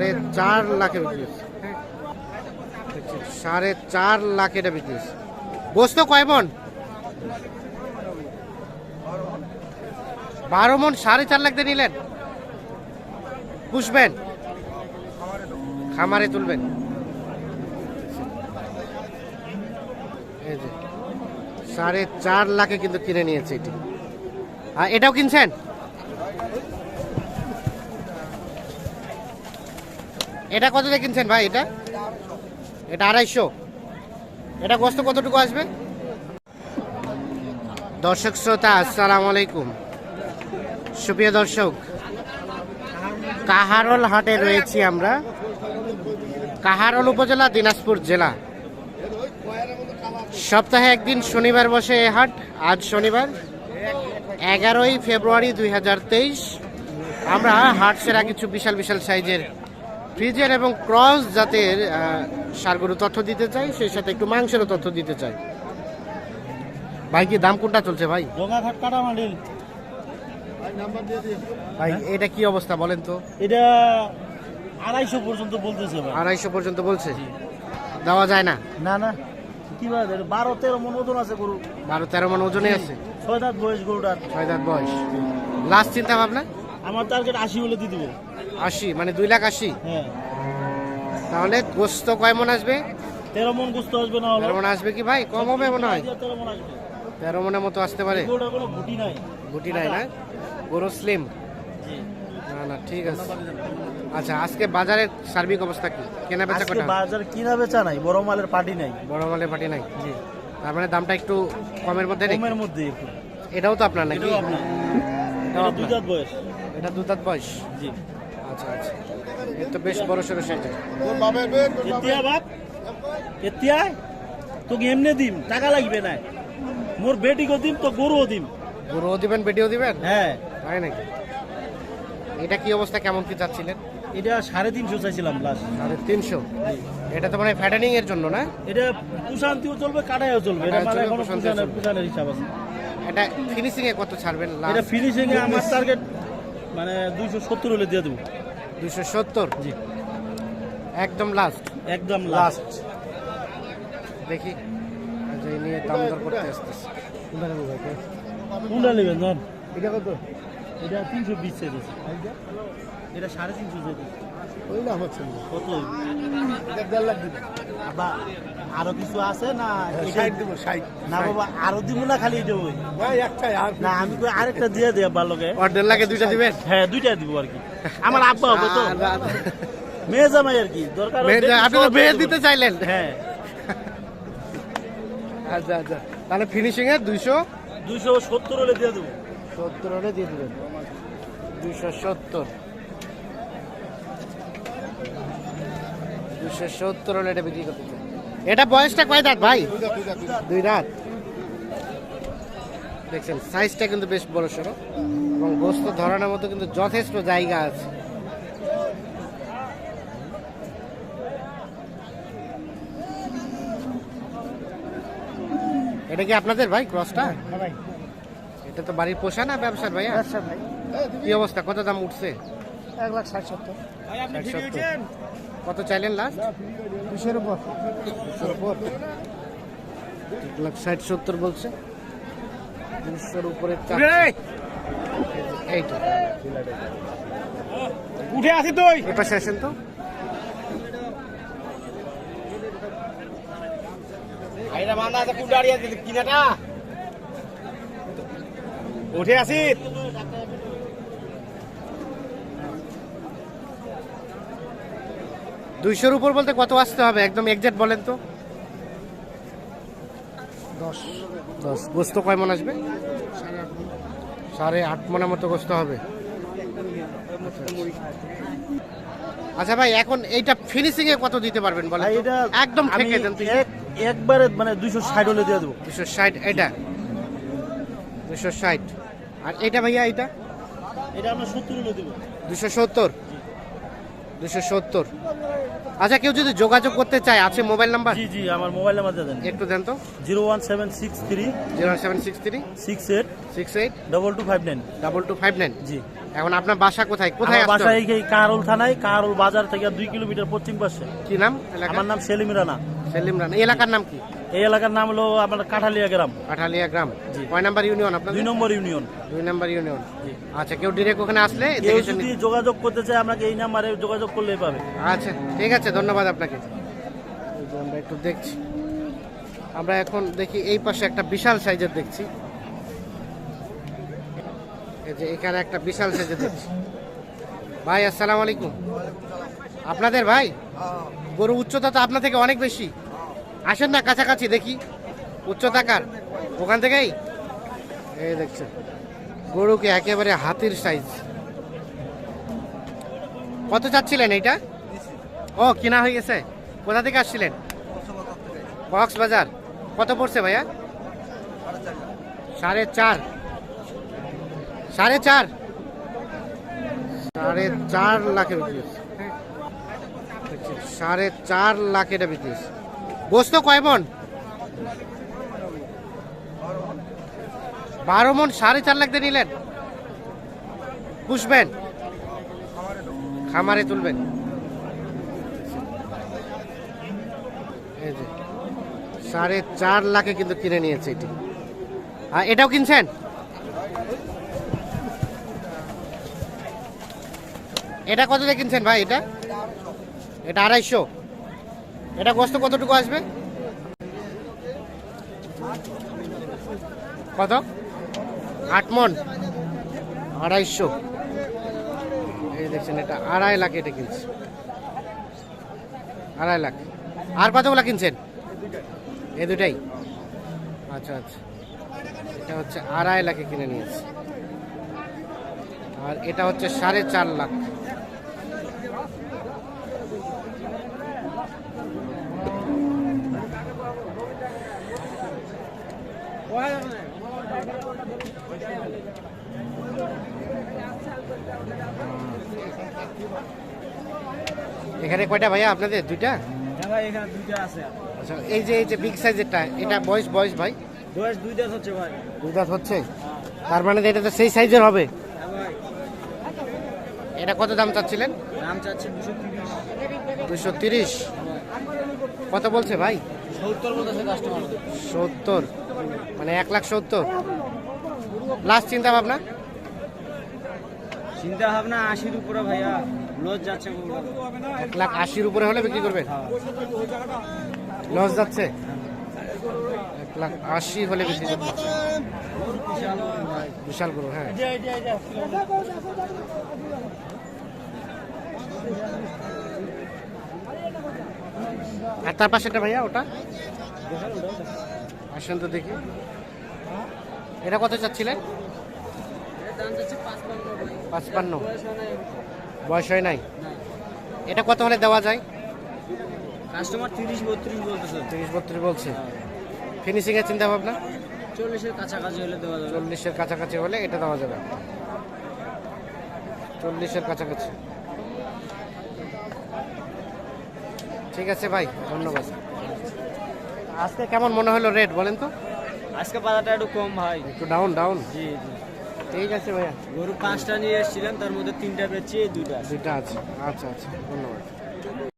সাড়ে চার লাখে সাড়ে চার লাখ এটা হচ্ছে। গোস্ত কয় মন? বারো মন সাড়ে চার লাখ দিয়ে নিলেন। পুষবেন। খামারে তুলবেন। সাড়ে চার লাখে কিন্তু কিনে নিয়েছে এটি। আর এটাও কিনছেন? এটা কত কিনছেন ভাই এটা? এটা আড়াইশো। এটা গোস্ত কতটুকু আসবে? দর্শক শ্রোতা, আসসালামু আলাইকুম। সুপ্রিয় দর্শক, কাহারল হাটে রয়েছি আমরা। কাহারল উপজেলা, দিনাজপুর জেলা। সপ্তাহে একদিন শনিবার বসে এ হাট, আজ শনিবার, এগারোই ফেব্রুয়ারি দুই হাজার তেইশ। আমরা হাট সেরা কিছু বিশাল বিশাল সাইজের ফ্রিজের এবং ক্রস জাতের আহ, সারগরু তথ্য দিতে চাই সেই সাথে একটু মাংসেরও তথ্য দিতে চাই। ভাই কি দাম কোনটা চলছে ভাই? ভাই এটা কি অবস্থা বলেন তো? এটা আড়াইশো পর্যন্ত বলতেছে আড়াইশো পর্যন্ত বলছে? দেওয়া যায় না? না না। কি বারো তেরো মন ওজন আছে গরু বারো তেরো মন ওজনে আছে? ছয় দাঁত বয়স গরুটার। ছয় দাঁত বয়স। লাস্ট চিন্তা ভাবনা আমার টার্গেট আশি হলে দিয়ে দেবো। আশি মানে দুই লাখ আশি? হ্যাঁ। তাহলে গোস্ত কয় মন আসবে? তেরো মন গুস্ত আসবে না হলো। তেরো মন আসবে কি ভাই? কম হবে মনে হয়? তেরো মন আসবে। তেরো মনের মতো আসতে পারে। গুটি নাই। গুটি নাই না? গরু স্লিম না না ঠিক আছে। আচ্ছা আজকে বাজারের সার্বিক অবস্থা কি? কেনা বেচা কটা? বাজার কিনা বেচা নাই বড় মালের পার্টি নাই। বড় মালের পাটি নাই? জি। তার মানে দামটা একটু কমের মধ্যে কমের মধ্যে এটাও তো আপনার নাকি? এটাও আপনার। দুই। দাঁত বয়স। এটা দু দাঁত বয়স। জি। আচ্ছা আচ্ছা। এর তো বেশ বড় সড়ো সেটা এতিয়া বাপ? এতিয়া তোকে এমনি দিম টাকা লাগবে না মোর বেটিকে দিম তো গরুও দিম। গরুও দিবেন বেটিও দিবেন? হ্যাঁ। তাই নাকি? এটা কি অবস্থা কেমন কি চাচ্ছিলেন? এটা সাড়ে তিনশো চাইছিলাম লাস্ট সাড়ে তিনশো। এটা তো মানে ফ্যাটানিং এর জন্য না? এটা কুশান্তিও চলবে কাটাইও চলবে। এটা মানে। কুশানের হিসাব আছে। এটা ফিনিশিং এ কত ছাড়বেন এটা ফিনিশিং এ আমার টার্গেট মানে দুইশো সত্তর হলে দিয়ে দেবো। দুইশো সত্তর? জি। একদম লাস্ট একদম লাস্ট দেখি। যে নিয়ে দাম দর করতে আসতেছে। কোনটা নেবেন এটা কত? এটা তিনশো বিশ চাইতেছে। এটা সাড়ে তিনশো চাইতেছে ওই না হচ্ছে। না। কত? এটা দেড় লাখ দিবো। আবার আরও কিছু আছে না এটা- ষাট দিবো ষাট। না বাবা আরও দিব না খালি ভাই একটাই আর না আমি কই আরেকটা দিয়ে দেয়া ভালোকে আর দেড় লাখে দুইটা দিবেন? হ্যাঁ দুইটা দিব আর কি। আমার আব্বা হবে তো। মেয়ে জামাই আর কি। দরকার মেয়ে- আপনি তো মেয়ে দিতে চাইলেন। হ্যাঁ। আচ্ছা আচ্ছা। তাহলে ফিনিশিং এ দুইশো? দুইশো সত্তর হলে দিয়ে দেবো। সত্তর হলে দিয়ে দিবেন। দুইশো সত্তর। দুইশো সত্তর হলে এটা বিক্রি করতে চাই। এটা বয়সটা কয় দাঁত ভাই? দুই রাত দেখছেন সাইজটা কিন্তু বেশ বড় সড়ো এবং গোস্ত ধরানোর মতো কিন্তু যথেষ্ট জায়গা আছে। এটা কি আপনাদের ভাই ক্রসটা? ভাই। এটা তো বাড়ির পোষা না ব্যবসার ভাইয়া? ভাই। কি অবস্থা? কত দাম উঠছে? এক লাখ ষাট সত্তর। ষাট সত্তর। কত চাইলেন লাস্ট দুশোর উপর। দুশোর উপর? এক লাখ ষাট সত্তর বলছে। দুশোর উপরে। এইটা উঠে আসি তুই! এবার শেষেন তো। উঠে আসি দুইশোর উপর বলতে কত আসতে হবে? একদম এক্সাক্ট বলেন তো। দশ। দশ। গোস্ত কয় মন আসবে? সাড়ে আট মনের মতো গোস্ত হবে। আচ্ছা ভাই এখন এইটা ফিনিশিং এ কত দিতে পারবেন বলেন এটা একদম ঠেকে দেন এক- একবারে মানে দুইশো ষাট হলে দিয়ে দেবো। দুশো ষাট এটা? দুশো ষাট। আর এটা ভাইয়া এটা এটা আমরা সত্তর হলে দেবো। দুশো সত্তর। দুশো সত্তর। আচ্ছা কেউ যদি যোগাযোগ করতে চায় আছে মোবাইল নাম্বার? জি জি আমার মোবাইল নাম্বার দেন। একটু দেন তো। Zero one seven six three zero seven six three six eight six eight double two five nine. Double two five nine. জি। এখন আপনার বাসা কোথায়? কোথায় বাসা? এই কারুল থানায় কারুল বাজার থেকে দুই কিলোমিটার পশ্চিম পাশে। কি নাম? আমার নাম সেলিম রানা। সেলিম রানা। এই এলাকার নাম কি? এই এলাকার নাম হলো আপনার কাঠালিয়া গ্রাম। কাঠালিয়া গ্রাম। কয় নাম্বার ইউনিয়ন আপনার দুই নম্বর ইউনিয়ন। দুই নাম্বার ইউনিয়ন। আচ্ছা কেউ ডিরেক্ট ওখানে আসলে কেউ যদি যোগাযোগ করতে চায় আপনাকে এই নাম্বারে যোগাযোগ করলেই পাবে। আচ্ছা ঠিক আছে ধন্যবাদ আপনাকে। আমরা একটু দেখছি। আমরা এখন দেখি এই পাশে একটা বিশাল সাইজের দেখছি। এই যে এখানে একটা বিশাল সাইজের দেখছি। ভাই আসসালামু আলাইকুম। আপনাদের ভাই? গরু উচ্চতা তো আপনার থেকে অনেক বেশি। আসেন না, কাছাকাছি দেখি। উচ্চতা কার ওখান থেকেই। এই দেখছেন, গরুকে একেবারে হাতির সাইজ কত চাচ্ছিলেন এইটা? ও, কিনা হয়ে গেছে। কোথা থেকে আসছিলেন? কক্সবাজার। কত পড়ছে ভাইয়া? সাড়ে চার। সাড়ে চার? সাড়ে চার লাখে বিক্রি সাড়ে চার লাখ এটা হচ্ছে। গোস্ত কয় মন? বারো মন সাড়ে চার লাখ দিয়ে নিলেন। পুষবেন। খামারে তুলবেন। সাড়ে চার লাখে কিন্তু কিনে নিয়েছে এটি। আর এটাও কিনছেন? এটা কত দিয়ে কিনছেন ভাই এটা? এটা আড়াইশো। এটা গোস্ত কতটুকু আসবে? কত? আট মন। আড়াইশো। এই দেখছেন, এটা আড়াই লাখ এটা কিনছে। আড়াই লাখ। আর কতগুলো কিনছেন? এই দুটাই। আচ্ছা আচ্ছা। এটা হচ্ছে আড়াই লাখে কিনে নিয়েছে। আর এটা হচ্ছে সাড়ে চার লাখ। এখানে কয়টা ভাইয়া আপনাদের? দুইটা? আছে। আচ্ছা এই যে এই যে বিগ সাইজেরটা এটা বয়স বয়স ভাই? বয়স দুইটা হচ্ছে ভাই। দুই দাঁত হচ্ছে? তার মানে এটা তো সেই সাইজের হবে? হ্যাঁ এটা কত দাম চাচ্ছিলেন? দাম চাচ্ছে দুশো তিরিশ। কত বলছে ভাই? সত্তর মানে এক লাখ সত্তর? লাস্ট চিন্তা ভাবনা চিন্তা ভাবনা আশির উপরে ভাইয়া লজ যাচ্ছে এক লাখ আশির উপরে হলে বিক্রি করবেন? লস যাচ্ছে? এক লাখ আশি হলে বিক্রি করবেন। বিশাল করব হ্যাঁ। তার পাশেটা ভাইয়া ওটা? আসেন তো দেখি। এটা কত চাচ্ছিলেন? পাঁচপান্ন। বয়স হয় নাই? এটা কত হলে দেওয়া যায়? কাস্টমার তিরিশ বত্রিশ বলতেছে। তিরিশ বত্রিশ বলছে। ফিনিশিং এর চিন্তা ভাবনা? চল্লিশের কাছাকাছি হলে দেওয়া যাবে। চল্লিশের কাছাকাছি হলে এটা দেওয়া যাবে। চল্লিশের কাছাকাছি। ঠিক আছে ভাই ধন্যবাদ। আজকে কেমন মনে হলো রেট বলেন তো? আজকে বাজারটা একটু কম ভাই। একটু ডাউন ডাউন জি জি। ঠিক আছে ভাইয়া। গরু পাঁচটা নিয়ে এসেছিলাম তার মধ্যে তিনটা এই দুইটা দুইটা আছে। আচ্ছা আচ্ছা ধন্যবাদ।